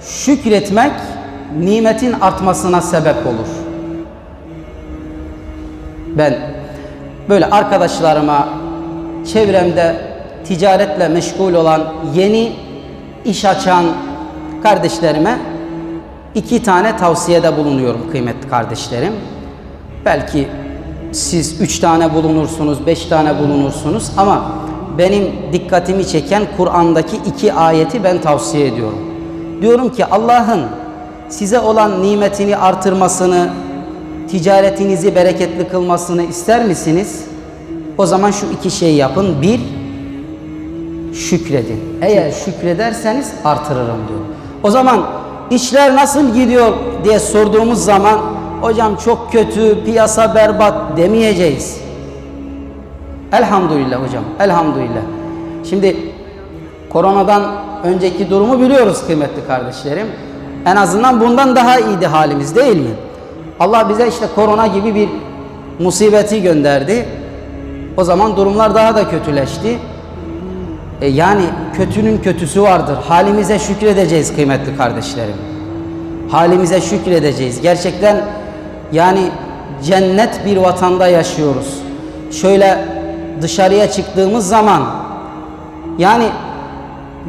Şükretmek nimetin artmasına sebep olur. Ben böyle arkadaşlarıma, çevremde ticaretle meşgul olan yeni iş açan kardeşlerime iki tane tavsiyede bulunuyorum kıymetli kardeşlerim. Belki siz üç tane bulunursunuz, beş tane bulunursunuz ama benim dikkatimi çeken Kur'an'daki iki ayeti ben tavsiye ediyorum. Diyorum ki Allah'ın size olan nimetini artırmasını, ticaretinizi bereketli kılmasını ister misiniz? O zaman şu iki şeyi yapın. Bir, şükredin. Eğer şükrederseniz artırırım diyor. O zaman işler nasıl gidiyor diye sorduğumuz zaman hocam çok kötü, piyasa berbat demeyeceğiz. Elhamdülillah hocam, elhamdülillah. Şimdi koronadan önceki durumu biliyoruz kıymetli kardeşlerim. En azından bundan daha iyiydi halimiz değil mi? Allah bize işte korona gibi bir musibeti gönderdi. O zaman durumlar daha da kötüleşti. E yani kötünün kötüsü vardır. Halimize şükredeceğiz kıymetli kardeşlerim. Halimize şükredeceğiz. Gerçekten yani cennet bir vatanda yaşıyoruz. Şöyle dışarıya çıktığımız zaman yani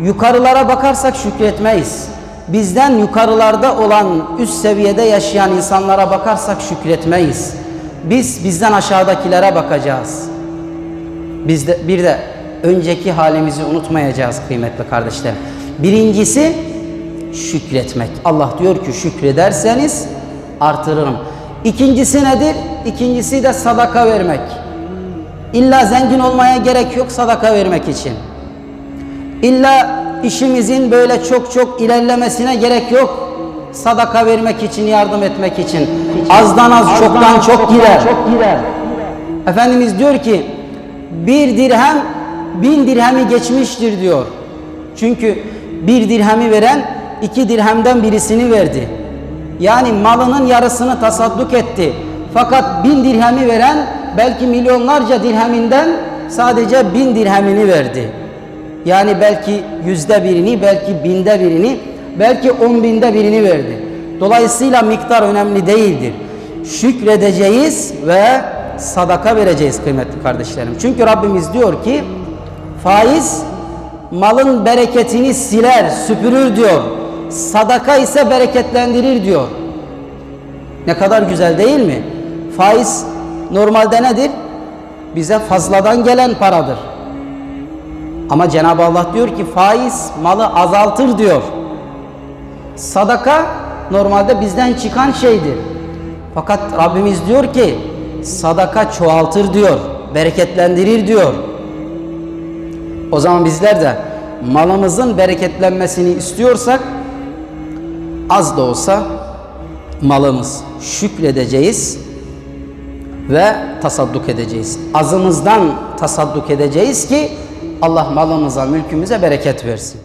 yukarılara bakarsak şükretmeyiz. Bizden yukarılarda olan üst seviyede yaşayan insanlara bakarsak şükretmeyiz. Biz bizden aşağıdakilere bakacağız. Biz de bir de önceki halimizi unutmayacağız kıymetli kardeşler. Birincisi şükretmek. Allah diyor ki şükrederseniz artırırım. İkincisi nedir? İkincisi de sadaka vermek. İlla zengin olmaya gerek yok sadaka vermek için. İlla işimizin böyle çok çok ilerlemesine gerek yok. Sadaka vermek için, yardım etmek için. Azdan az, çoktan çok gider. Efendimiz diyor ki bir dirhem bin dirhemi geçmiştir diyor. Çünkü bir dirhemi veren iki dirhemden birisini verdi. Yani malının yarısını tasadduk etti. Fakat bin dirhemi veren belki milyonlarca dirheminden sadece bin dirhemini verdi. Yani belki yüzde birini, belki binde birini, belki on binde birini verdi. Dolayısıyla miktar önemli değildir. Şükredeceğiz ve sadaka vereceğiz kıymetli kardeşlerim. Çünkü Rabbimiz diyor ki faiz malın bereketini siler, süpürür diyor. Sadaka ise bereketlendirir diyor. Ne kadar güzel değil mi? Faiz normalde nedir? Bize fazladan gelen paradır. Ama Cenab-ı Allah diyor ki faiz malı azaltır diyor. Sadaka normalde bizden çıkan şeydir. Fakat Rabbimiz diyor ki sadaka çoğaltır diyor, bereketlendirir diyor. O zaman bizler de malımızın bereketlenmesini istiyorsak az da olsa malımız şükredeceğiz ve tasadduk edeceğiz. Azımızdan tasadduk edeceğiz ki Allah malımıza, mülkümüze bereket versin.